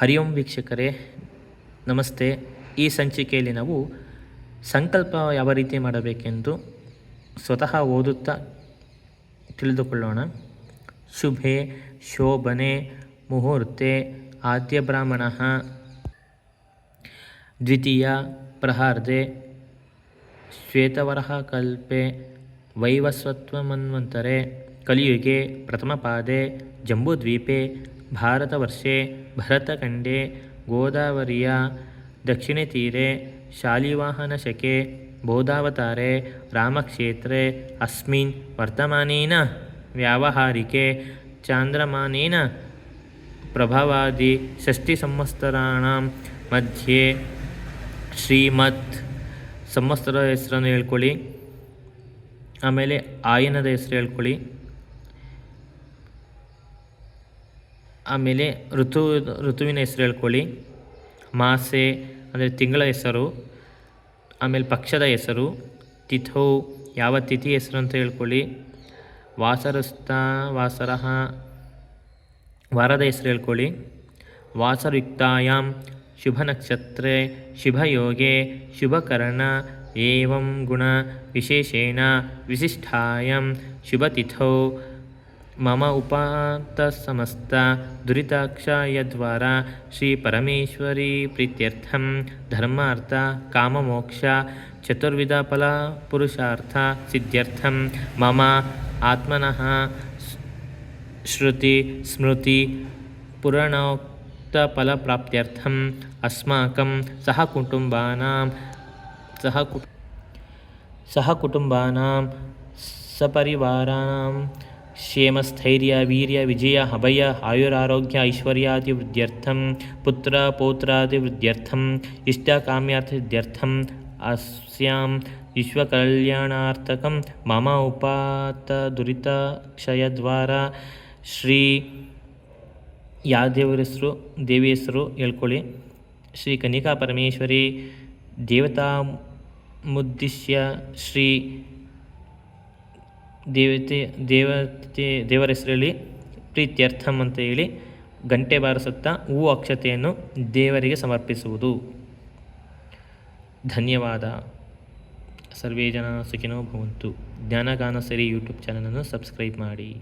ಹರಿ ಓಂ ವೀಕ್ಷಕರೇ, ನಮಸ್ತೆ. ಈ ಸಂಚಿಕೆಯಲ್ಲಿ ನಾವು ಸಂಕಲ್ಪ ಯಾವ ರೀತಿ ಮಾಡಬೇಕೆಂದು ಸ್ವತಃ ಓದುತ್ತಾ ತಿಳಿದುಕೊಳ್ಳೋಣ. ಶುಭೆ ಶೋಭನೆ ಮುಹೂರ್ತೆ ಆದ್ಯ ಬ್ರಾಹ್ಮಣ. ದ್ವಿತೀಯ ಪ್ರಹಾರ್ದೆ ಶ್ವೇತವರಹ ಕಲ್ಪೆ ವೈವಸ್ವತ್ವಮನ್ವಂತರೆ ಕಲಿಯುಗೆ ಪ್ರಥಮ ಪಾದೆ ಜಂಬೂದ್ವೀಪೆ ಭರತಖಂಡೆ, ಗೋದಾವರಿಯ ದಕ್ಷಿಣೆ ತೀರೆ ಶಾಲಿವಾಹನಶಕೆ ಬೋಧಾವತಾರೆ, ರಾಮಕ್ಷೇತ್ರೆ, ಅಸ್ಮಿನ್ ವರ್ತಮಾನೇನ, ವ್ಯಾವಹಾರಿಕೆ, ಚಾಂದ್ರಮಾನೇನ, ಪ್ರಭವಾದಿ ಷಷ್ಠಿಸಂವತ್ಸರಾಣಾಂ ಮಧ್ಯೆ ಶ್ರೀಮತ್ ಸಂವತ್ಸರ ಹೆಸರನ್ನು ಹೇಳ್ಕೊಳ್ಳಿ. ಆಮೇಲೆ ಆಯನದ ಹೆಸರು ಹೇಳ್ಕೊಳ್ಳಿ. ಆಮೇಲೆ ಋತು, ಋತುವಿನ ಹೆಸರು ಹೇಳ್ಕೊಳ್ಳಿ. ಮಾಸೆ, ಅಂದರೆ ತಿಂಗಳ ಹೆಸರು, ಆಮೇಲೆ ಪಕ್ಷದ ಹೆಸರು, ತಿಥೋ, ಯಾವ ತಿಥಿ ಹೆಸರು ಅಂತ ಹೇಳ್ಕೊಳ್ಳಿ. ವಾಸರಸ್ಥ ವಾಸರಹ, ವಾರದ ಹೆಸರು ಹೇಳ್ಕೊಳ್ಳಿ. ವಾಸರುಕ್ತಾಯಾಂ, ಶುಭ ನಕ್ಷತ್ರೆ ಶುಭಯೋಗೆ ಶುಭಕರಣ ಏವಂ ಗುಣ ವಿಶೇಷೇಣ ವಿಶಿಷ್ಟಾಯಂ ಶುಭತಿಥೌ मम उपातसमस्ता दुरिताक्षायद्वारा श्रीपरमेश्वरी प्रीत्यर्थं धर्मार्थ, काममोक्ष चतुर्विधफला पुरुषार्थ सिद्ध्यर्थं मम आत्मनः श्रुति स्मृति पुराणोक्तफलप्राप्त्यर्थम् अस्माकं सहकुटुम्बानां सहकु, सहकुटुम्बानां सपरिवाराणां ಕುಟುಂಬಾನಾಂ ಸಹ ಕು ಸಹ ಕುಟುಂಬಾನಾಂ ಸಪರಿವಾರಾಣಾಂ ಕ್ಷೇಮಸ್ಥೈರ್ಯ ವೀರ್ಯ ವಿಜಯ ಅಭಯ ಆಯುರಾರೋಗ್ಯ ಐಶ್ವರ್ಯಾದಿವೃದ್ಧ್ಯರ್ಥಂ ಪುತ್ರ ಪೌತ್ರಾದಿವೃದ್ಧ್ಯರ್ಥಂ ಇಷ್ಟಕಾಮ್ಯಾರ್ಥಸಿದ್ಧ್ಯರ್ಥಂ ಅಸ್ಯಾಂ ವಿಶ್ವಕಲ್ಯಾಣಾರ್ಥಕಂ ಮಮ ಉಪಾತ ದುರಿತಕ್ಷಯದ್ವಾರ ಶ್ರೀ ಯಾವ ದೇವರ ಹೆಸರು ದೇವಿ ಹೆಸರು ಹೇಳ್ಕೊಳ್ಳಿ ಶ್ರೀ ಕನಿಕಾ ಪರಮೇಶ್ವರಿ ದೇವತಾ ಮುದ್ದಿಶ್ಯ ಶ್ರೀ ದೇವತೆ ದೇವತೆ, ದೇವರ ಹೆಸರಲ್ಲಿ ಪ್ರೀತ್ಯರ್ಥಂ ಅಂತ ಹೇಳಿ ಗಂಟೆ ಬಾರಿಸುತ್ತಾ ಹೂ ಅಕ್ಷತೆಯನ್ನು ದೇವರಿಗೆ ಸಮರ್ಪಿಸುವುದು. ಧನ್ಯವಾದ. ಸರ್ವೇ ಜನ ಸುಖಿನೋ ಭವಂತು. ಜ್ಞಾನಗಾನ ಸರಿ ಯೂಟ್ಯೂಬ್ ಚಾನಲನ್ನು ಸಬ್ಸ್ಕ್ರೈಬ್ ಮಾಡಿ.